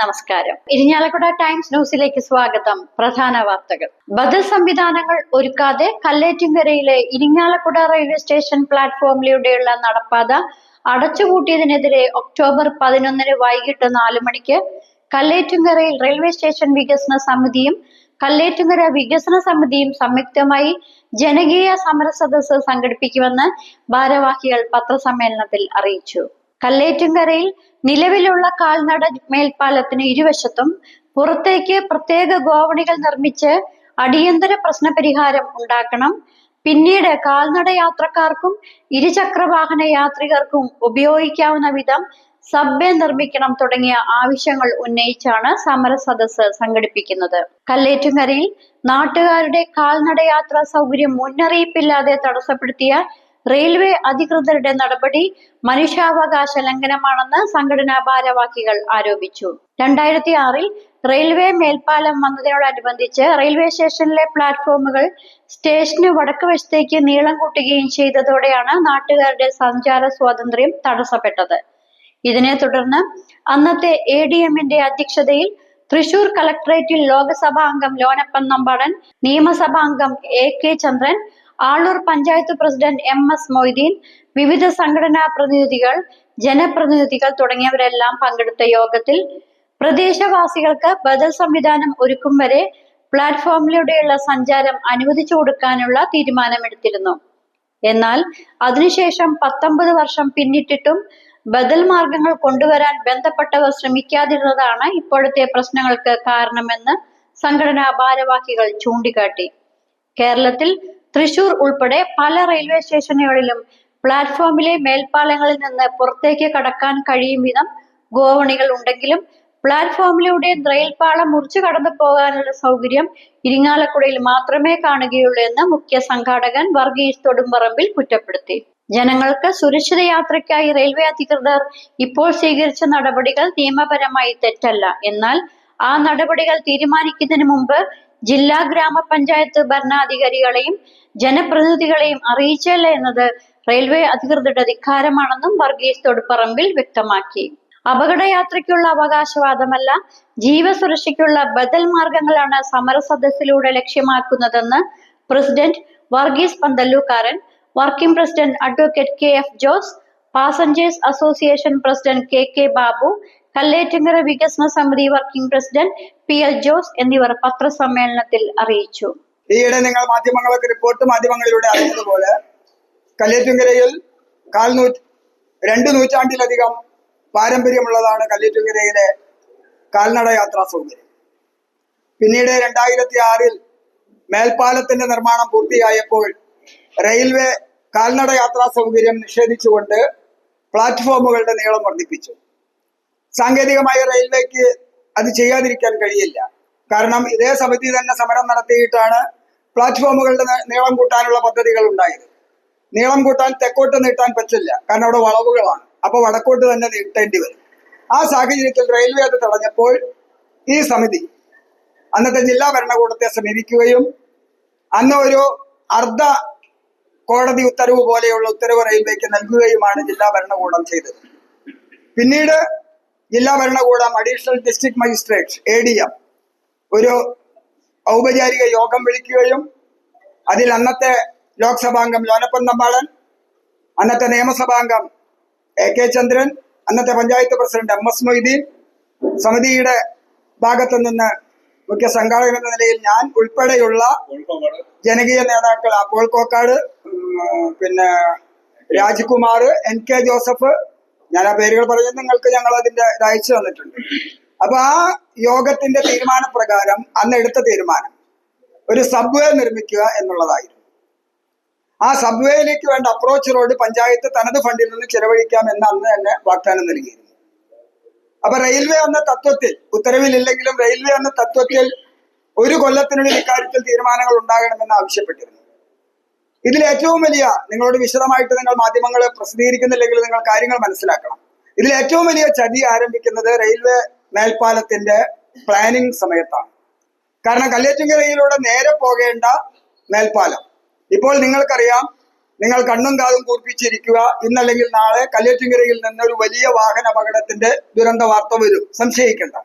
നമസ്കാരം. ഇരിഞ്ഞാലക്കുട ടൈംസ് ന്യൂസിലേക്ക് സ്വാഗതം. പ്രധാന വാർത്തകൾ. ബദൽ സംവിധാനങ്ങൾ ഒരുക്കാതെ കല്ലേറ്റിങ്കരയിലെ ഇരിഞ്ഞാലക്കുട റെയിൽവേ സ്റ്റേഷൻ പ്ലാറ്റ്ഫോമിലൂടെയുള്ള നടപ്പാത അടച്ചുപൂട്ടിയതിനെതിരെ ഒക്ടോബർ പതിനൊന്നിന് വൈകിട്ട് നാല് മണിക്ക് കല്ലേറ്റിങ്കരയിൽ റെയിൽവേ സ്റ്റേഷൻ വികസന സമിതിയും കല്ലേറ്റുങ്കര വികസന സമിതിയും സംയുക്തമായി ജനകീയ സമര സദസ് സംഘടിപ്പിക്കുമെന്ന് ഭാരവാഹികൾ പത്രസമ്മേളനത്തിൽ അറിയിച്ചു. കല്ലേറ്റുങ്കരയിൽ നിലവിലുള്ള കാൽനട മേൽപ്പാലത്തിന് ഇരുവശത്തും പുറത്തേക്ക് പ്രത്യേക ഗോവണികൾ നിർമ്മിച്ച് അടിയന്തര പ്രശ്ന പരിഹാരം ഉണ്ടാക്കണം. പിന്നീട് കാൽനട യാത്രക്കാർക്കും ഇരുചക്രവാഹന യാത്രികർക്കും ഉപയോഗിക്കാവുന്ന വിധം സബ്വേ നിർമ്മിക്കണം തുടങ്ങിയ ആവശ്യങ്ങൾ ഉന്നയിച്ചാണ് സമര സദസ്സ് സംഘടിപ്പിക്കുന്നത്. കല്ലേറ്റുംകരയിൽ നാട്ടുകാരുടെ കാൽനടയാത്രാ സൗകര്യം മുന്നറിയിപ്പില്ലാതെ തടസ്സപ്പെടുത്തിയ റെയിൽവേ അധികൃതരുടെ നടപടി മനുഷ്യാവകാശ ലംഘനമാണെന്ന് സംഘടനാ ഭാരവാഹികൾ ആരോപിച്ചു. രണ്ടായിരത്തി ആറിൽ റെയിൽവേ മേൽപ്പാലം വന്നതിനോടനുബന്ധിച്ച് റെയിൽവേ സ്റ്റേഷനിലെ പ്ലാറ്റ്ഫോമുകൾ സ്റ്റേഷന് വടക്ക് വശത്തേക്ക് നീളം കൂട്ടുകയും ചെയ്തതോടെയാണ് നാട്ടുകാരുടെ സഞ്ചാര സ്വാതന്ത്ര്യം തടസ്സപ്പെട്ടത്. ഇതിനെ തുടർന്ന് അന്നത്തെ എ ഡി എമ്മിന്റെ അധ്യക്ഷതയിൽ തൃശൂർ കളക്ടറേറ്റിൽ ലോക്സഭാ അംഗം ലോനപ്പൻ നമ്പാടൻ നിയമസഭാ അംഗം A K Chandran Aloor panchayat president M S Moideen വിവിധ സംഘടനാ പ്രതിനിധികൾ ജനപ്രതിനിധികൾ തുടങ്ങിയവരെല്ലാം പങ്കെടുത്ത യോഗത്തിൽ പ്രദേശവാസികൾക്ക് ബദൽ സംവിധാനം ഒരുക്കും വരെ പ്ലാറ്റ്ഫോമിലൂടെയുള്ള സഞ്ചാരം അനുവദിച്ചു കൊടുക്കാനുള്ള തീരുമാനമെടുത്തിരുന്നു. എന്നാൽ അതിനുശേഷം പത്തൊമ്പത് വർഷം പിന്നിട്ടിട്ടും ബദൽ മാർഗങ്ങൾ കൊണ്ടുവരാൻ ബന്ധപ്പെട്ടവർ ശ്രമിക്കാതിരുന്നതാണ് ഇപ്പോഴത്തെ പ്രശ്നങ്ങൾക്ക് കാരണമെന്ന് സംഘടനാ ഭാരവാഹികൾ ചൂണ്ടിക്കാട്ടി. കേരളത്തിൽ തൃശൂർ ഉൾപ്പെടെ പല റെയിൽവേ സ്റ്റേഷനുകളിലും പ്ലാറ്റ്ഫോമിലെ മേൽപ്പാലങ്ങളിൽ നിന്ന് പുറത്തേക്ക് കടക്കാൻ കഴിയും വിധം ഗോവണികൾ ഉണ്ടെങ്കിലും പ്ലാറ്റ്ഫോമിലൂടെ റെയിൽപാളം മുറിച്ചു കടന്നു പോകാനുള്ള സൗകര്യം ഇരിങ്ങാലക്കുടയിൽ മാത്രമേ കാണുകയുള്ളൂ എന്ന് മുഖ്യ സംഘാടകൻ വർഗീസ് തൊടുമ്പറമ്പിൽ കുറ്റപ്പെടുത്തി. ജനങ്ങൾക്ക് സുരക്ഷിത യാത്രയ്ക്കായി റെയിൽവേ അധികൃതർ ഇപ്പോൾ സ്വീകരിച്ച നടപടികൾ നിയമപരമായി തെറ്റല്ല. എന്നാൽ ആ നടപടികൾ തീരുമാനിക്കുന്നതിന് മുമ്പ് ജില്ലാ ഗ്രാമപഞ്ചായത്ത് ഭരണാധികാരികളെയും ജനപ്രതിനിധികളെയും അറിയിച്ചല്ല എന്നത് റെയിൽവേ അധികൃതരുടെ ധിക്കാരമാണെന്നും വർഗീസ് തൊടുപ്പറമ്പിൽ വ്യക്തമാക്കി. അപകടയാത്രയ്ക്കുള്ള അവകാശവാദമല്ല ജീവസുരക്ഷയ്ക്കുള്ള ബദൽ മാർഗങ്ങളാണ് സമരസദസ്സിലൂടെ ലക്ഷ്യമാക്കുന്നതെന്ന് president Varghese Panthallookaran working president advocate K F Jose passengers association president K K Babu Kallettumkara വികസന സമിതി working president P L Jose എന്നിവർ പത്രസമ്മേളനത്തിൽ അറിയിച്ചു. ഈയിടെ നിങ്ങൾ മാധ്യമങ്ങളൊക്കെ റിപ്പോർട്ട് മാധ്യമങ്ങളിലൂടെ അറിയുന്നതുപോലെ കല്ലേറ്റുങ്കരയിൽ കാൽനൂറ്റ് രണ്ട് നൂറ്റാണ്ടിലധികം പാരമ്പര്യമുള്ളതാണ് കല്ലേറ്റുങ്കരയിലെ കാൽനട യാത്രാ സൗകര്യം. പിന്നീട് രണ്ടായിരത്തി ആറിൽ മേൽപ്പാലത്തിന്റെ നിർമ്മാണം പൂർത്തിയായപ്പോൾ റെയിൽവേ കാൽനട യാത്രാ സൗകര്യം നിഷേധിച്ചുകൊണ്ട് പ്ലാറ്റ്ഫോമുകളുടെ നീളം വർദ്ധിപ്പിച്ചു. സാങ്കേതികമായി റെയിൽവേക്ക് അത് ചെയ്യാതിരിക്കാൻ കഴിയില്ല. കാരണം ഇതേ സമിതി തന്നെ സമരം നടത്തിയിട്ടാണ് പ്ലാറ്റ്ഫോമുകളുടെ നീളം കൂട്ടാനുള്ള പദ്ധതികൾ ഉണ്ടായത്. നീളം കൂട്ടാൻ തെക്കോട്ട് നീട്ടാൻ പറ്റില്ല. കാരണം അവിടെ വളവുകളാണ്. അപ്പൊ വടക്കോട്ട് തന്നെ നീട്ടേണ്ടി വരും. ആ സാഹചര്യത്തിൽ റെയിൽവേ അത് തടഞ്ഞപ്പോൾ ഈ സമിതി അന്നത്തെ ജില്ലാ ഭരണകൂടത്തെ സമീപിക്കുകയും അന്ന് ഒരു അർദ്ധ കോടതി ഉത്തരവ് പോലെയുള്ള ഉത്തരവ് റെയിൽവേക്ക് നൽകുകയുമാണ് ജില്ലാ ഭരണകൂടം ചെയ്തത്. പിന്നീട് ജില്ലാ ഭരണകൂടം additional district magistrate A D M ഒരു ഔപചാരിക യോഗം വിളിക്കുകയും അതിൽ അന്നത്തെ ലോക്സഭാംഗം ലോനപ്പൻ നമ്പാളൻ അന്നത്തെ നിയമസഭാംഗം എ കെ ചന്ദ്രൻ അന്നത്തെ panchayat president M S Moideen സമിതിയുടെ ഭാഗത്തു നിന്ന് മുഖ്യ സംഘാടകൻ എന്ന നിലയിൽ ഞാൻ ഉൾപ്പെടെയുള്ള ജനകീയ നേതാക്കൾ അപ്പോൾ കോക്കാട് പിന്നെ രാജ്കുമാർ എൻ കെ ജോസഫ് ഞാൻ ആ പേരുകൾ പറഞ്ഞു നിങ്ങൾക്ക് ഞങ്ങൾ അതിന്റെ അയച്ചു തന്നിട്ടുണ്ട്. അപ്പൊ ആ യോഗത്തിന്റെ തീരുമാനപ്രകാരം അന്ന് എടുത്ത തീരുമാനം ഒരു സബ്വേ നിർമ്മിക്കുക എന്നുള്ളതായിരുന്നു. ആ സബ്വേയിലേക്ക് വേണ്ട അപ്രോച്ച് റോഡ് പഞ്ചായത്ത് തനത് ഫണ്ടിൽ നിന്ന് ചെലവഴിക്കാം എന്ന് അന്ന് തന്നെ വാഗ്ദാനം നൽകിയിരുന്നു. അപ്പൊ റെയിൽവേ എന്ന തത്വത്തിൽ ഉത്തരവിലില്ലെങ്കിലും റെയിൽവേ എന്ന തത്വത്തിൽ ഒരു കൊല്ലത്തിനുള്ളിൽ ഇക്കാര്യത്തിൽ തീരുമാനങ്ങൾ ഉണ്ടാകണമെന്ന് ആവശ്യപ്പെട്ടിരുന്നു. ഇതിൽ ഏറ്റവും വലിയ നിങ്ങളോട് വിശദമായിട്ട് നിങ്ങൾ മാധ്യമങ്ങൾ പ്രസിദ്ധീകരിക്കുന്നില്ലെങ്കിൽ നിങ്ങൾ കാര്യങ്ങൾ മനസ്സിലാക്കണം. ഇതിൽ ഏറ്റവും വലിയ ചതി ആരംഭിക്കുന്നത് റെയിൽവേ മേൽപ്പാലത്തിന്റെ പ്ലാനിങ് സമയത്താണ്. കാരണം കല്ലേറ്റുങ്കരയിലൂടെ നേരെ പോകേണ്ട മേൽപ്പാലം. ഇപ്പോൾ നിങ്ങൾക്കറിയാം നിങ്ങൾ കണ്ണും കാതും കൂർപ്പിച്ചിരിക്കുക ഇന്നല്ലെങ്കിൽ നാളെ കല്ലേറ്റുങ്കരയിൽ നിന്ന് ഒരു വലിയ വാഹന അപകടത്തിന്റെ ദുരന്ത വാർത്ത വരും. സംശയിക്കേണ്ട.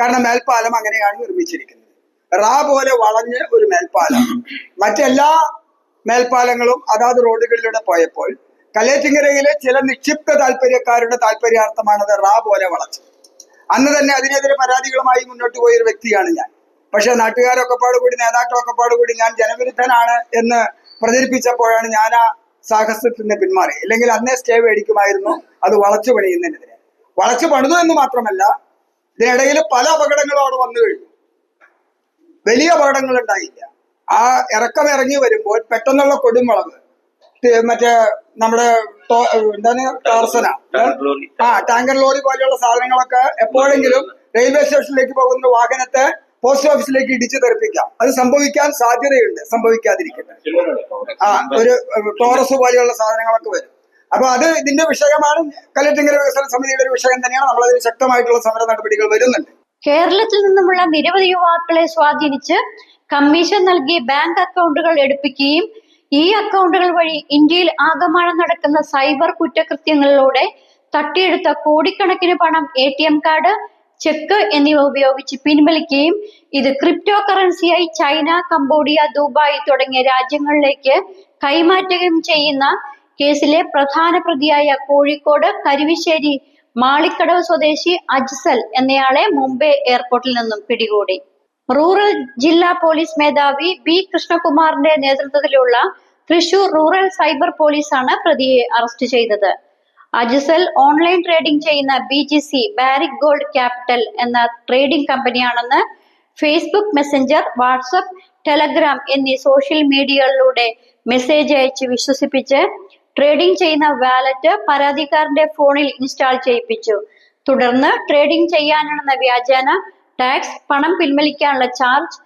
കാരണം മേൽപ്പാലം അങ്ങനെയാണ് നിർമ്മിച്ചിരിക്കുന്നത്. റാ പോലെ വളഞ്ഞ് ഒരു മേൽപ്പാലം. മറ്റെല്ലാ മേൽപ്പാലങ്ങളും അതാത് റോഡുകളിലൂടെ പോയപ്പോൾ കല്ലേറ്റിങ്ങരയിലെ ചില നിക്ഷിപ്ത താല്പര്യക്കാരുടെ താല്പര്യാർത്ഥമാണത് റാ പോലെ വളച്ചത്. അന്ന് തന്നെ അതിനെതിരെ പരാതികളുമായി മുന്നോട്ട് പോയ ഒരു വ്യക്തിയാണ് ഞാൻ. പക്ഷെ നാട്ടുകാരൊക്കെ പാടുകൂടി നേതാക്കളൊക്കെ പാടുകൂടി ഞാൻ ജനവിരുദ്ധനാണ് എന്ന് പ്രചരിപ്പിച്ചപ്പോഴാണ് ഞാൻ ആ സാഹസത്തിന് പിന്മാറി ഇല്ലെങ്കിൽ അന്നേ സ്റ്റേ മേടിക്കുമായിരുന്നു അത് വളച്ചു പണിയുന്നതിനെതിരെ. വളച്ചു പണിതു എന്ന് മാത്രമല്ല ഇതിനിടയിൽ പല അപകടങ്ങളും അവിടെ വന്നു കഴിഞ്ഞു. വലിയ അപകടങ്ങൾ ഉണ്ടായില്ല. ആ ഇറക്കം ഇറങ്ങി വരുമ്പോൾ പെട്ടെന്നുള്ള കൊടുമുളക് മറ്റേ നമ്മുടെ എന്താണ്? ടാർസന. ആ ടാങ്കർ ലോറി പോലെയുള്ള സാധനങ്ങളൊക്കെ എപ്പോഴെങ്കിലും റെയിൽവേ സ്റ്റേഷനിലേക്ക് പോകുന്ന വാഹനത്തെ പോസ്റ്റ് ഓഫീസിലേക്ക് ഇടിച്ചു തെറിപ്പിക്കാം. അത് സംഭവിക്കാൻ സാധ്യതയുണ്ട്. സംഭവിക്കാതിരിക്കട്ടെ. ആ ഒരു ടോറസ് പോലെയുള്ള സാധനങ്ങളൊക്കെ വരും. അപ്പൊ അത് ഇതിന്റെ വിഷയമാണ്. കല്ലറ്റിങ്കര വികസന സമിതിയുടെ ഒരു വിഷയം തന്നെയാണ്. നമ്മൾ അതിന് ശക്തമായിട്ടുള്ള സമര നടപടികൾ വരുന്നുണ്ട്. കേരളത്തിൽ നിന്നുമുള്ള നിരവധി യുവാക്കളെ സ്വാധീനിച്ച് കമ്മീഷൻ നൽകി ബാങ്ക് അക്കൗണ്ടുകൾ എടുപ്പിക്കുകയും ഈ അക്കൗണ്ടുകൾ വഴി ഇന്ത്യയിൽ ആകമാനം നടക്കുന്ന സൈബർ കുറ്റകൃത്യങ്ങളിലൂടെ തട്ടിയെടുത്ത കോടിക്കണക്കിന് പണം A T M card cheque എന്നിവ ഉപയോഗിച്ച് പിൻവലിക്കുകയും ഇത് ക്രിപ്റ്റോ കറൻസിയായി ചൈന കംബോഡിയ ദുബായ് തുടങ്ങിയ രാജ്യങ്ങളിലേക്ക് കൈമാറ്റുകയും ചെയ്യുന്ന കേസിലെ പ്രധാന പ്രതിയായ കോഴിക്കോട് കരുവശ്ശേരി മാളിക്കടവ് സ്വദേശി അജ്സൽ എന്നയാളെ മുംബൈ എയർപോർട്ടിൽ നിന്നും പിടികൂടി. റൂറൽ ജില്ലാ പോലീസ് മേധാവി ബി കൃഷ്ണകുമാറിന്റെ നേതൃത്വത്തിലുള്ള തൃശൂർ റൂറൽ സൈബർ പോലീസാണ് പ്രതിയെ അറസ്റ്റ് ചെയ്തത്. അജിസൽ ഓൺലൈൻ ട്രേഡിംഗ് ചെയ്യുന്ന B G C Barrick gold capital എന്ന ട്രേഡിംഗ് കമ്പനിയാണെന്ന് ഫേസ്ബുക്ക് മെസ്സഞ്ചർ വാട്സപ്പ് ടെലഗ്രാം എന്നീ സോഷ്യൽ മീഡിയകളിലൂടെ മെസ്സേജ് അയച്ച് വിശ്വസിപ്പിച്ച് ട്രേഡിംഗ് ചെയ്യുന്ന വാലറ്റ് പരാതിക്കാരന്റെ ഫോണിൽ ഇൻസ്റ്റാൾ ചെയ്യിപ്പിച്ചു. തുടർന്ന് ട്രേഡിംഗ് ചെയ്യാനാണെന്ന വ്യാജേന ടാക്സ് പണം പിൻവലിക്കാനുള്ള ചാർജ്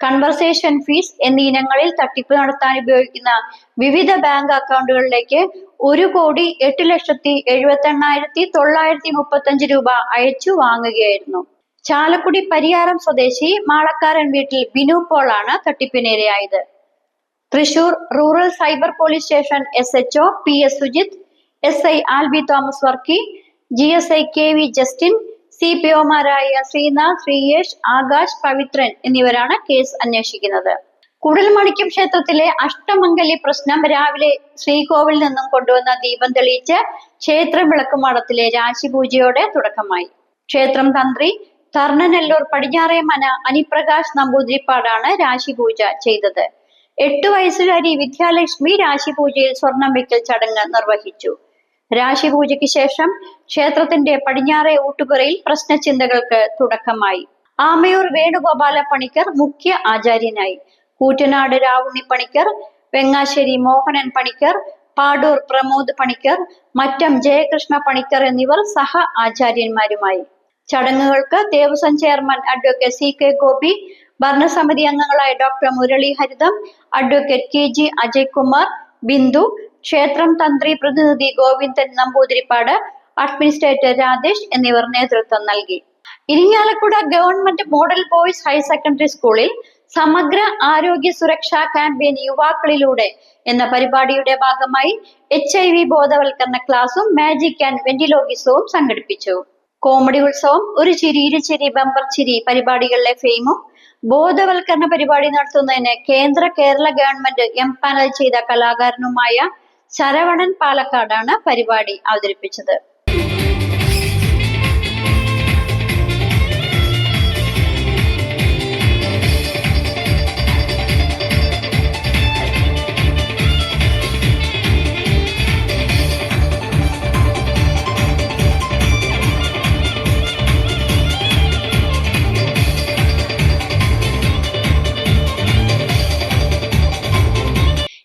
കൺവെർസേഷൻ ഫീസ് എന്നീ ഇനങ്ങളിൽ തട്ടിപ്പ് നടത്താൻ ഉപയോഗിക്കുന്ന വിവിധ ബാങ്ക് അക്കൗണ്ടുകളിലേക്ക് ഒരു കോടി എട്ട് ലക്ഷത്തി എഴുപത്തി എണ്ണായിരത്തി തൊള്ളായിരത്തി മുപ്പത്തി അഞ്ച് രൂപ അയച്ചു വാങ്ങുകയായിരുന്നു. ചാലക്കുടി പരിയാരം സ്വദേശി മാളക്കാരൻ വീട്ടിൽ ബിനു പോളാണ് തട്ടിപ്പിനിരയായത്. Thrissur rural cyber police station S H O P S Sujith S I Alby Thomas Varky G S I K V Justin C P ഒമാരായ Sreenath Sreeyesh Akash Pavithran എന്നിവരാണ് കേസ് അന്വേഷിക്കുന്നത്. കുടൽമണിക്കം ക്ഷേത്രത്തിലെ അഷ്ടമംഗലി പ്രശ്നം രാവിലെ ശ്രീകോവിൽ നിന്നും കൊണ്ടുവന്ന ദീപം തെളിയിച്ച് ക്ഷേത്രം വിളക്കുമാടത്തിലെ രാശിപൂജയോടെ തുടക്കമായി. ക്ഷേത്രം തന്ത്രി തർണനെല്ലൂർ പടിഞ്ഞാറേ മന അനിപ്രകാശ് നമ്പൂതിരിപ്പാടാണ് രാശിപൂജ ചെയ്തത്. എട്ടു വയസ്സുകാരി വിദ്യാലക്ഷ്മി രാശിപൂജയിൽ സ്വർണം വയ്ക്കൽ ചടങ്ങ് നിർവഹിച്ചു. രാശിപൂജയ്ക്ക് ശേഷം ക്ഷേത്രത്തിന്റെ പടിഞ്ഞാറേ ഊട്ടുപുറയിൽ പ്രശ്നചിന്തകൾക്ക് തുടക്കമായി. ആമയൂർ വേണുഗോപാല പണിക്കർ മുഖ്യ ആചാര്യനായി. കൂറ്റനാട് രാവുണ്ണി പണിക്കർ വെങ്ങാശ്ശേരി മോഹനൻ പണിക്കർ പാടൂർ പ്രമോദ് പണിക്കർ മറ്റം ജയകൃഷ്ണ പണിക്കർ എന്നിവർ സഹ ആചാര്യന്മാരുമായി. ചടങ്ങുകൾക്ക് Devaswom chairman advocate C K Gopi ഭരണസമിതി അംഗങ്ങളായ doctor Murali Haritham advocate K G Ajaykumar Bindu ക്ഷേത്രം തന്ത്രി പ്രതിനിധി ഗോവിന്ദൻ നമ്പൂതിരിപ്പാട് അഡ്മിനിസ്ട്രേറ്റർ രാജേഷ് എന്നിവർ നേതൃത്വം നൽകി. Irinjalakuda government model boys higher secondary സ്കൂളിൽ സമഗ്ര ആരോഗ്യ സുരക്ഷാ ക്യാമ്പയിൻ യുവാക്കളിലൂടെ എന്ന പരിപാടിയുടെ ഭാഗമായി എച്ച് ഐ വി ബോധവൽക്കരണ ക്ലാസും മാജിക് ആൻഡ് വെന്റിലോഗിസവും സംഘടിപ്പിച്ചു. കോമഡി ഉത്സവം ഒരു ചിരി ഇരുചിരി ബമ്പർ ചിരി പരിപാടികളിലെ ഫെയിമും ബോധവൽക്കരണ പരിപാടി നടത്തുന്നതിന് കേന്ദ്ര കേരള ഗവൺമെന്റ് എംപാനൽ ചെയ്ത കലാകാരനുമായ ശരവണൻ പാലക്കാടാണ് പരിപാടി അവതരിപ്പിച്ചത്.